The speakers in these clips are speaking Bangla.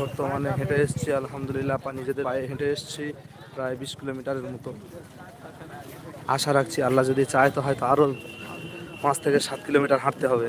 বর্তমানে হেঁটে এসেছি, আলহামদুলিল্লাহ পা নিজেদের পায়ে হেঁটে এসেছি, প্রায় বিশ কিলোমিটারের মতো। আশা রাখছি আল্লাহ যদি চায় তো হয়তো আরও পাঁচ থেকে সাত কিলোমিটার হাঁটতে হবে।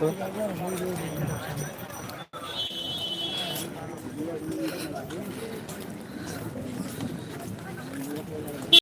Tương lai của.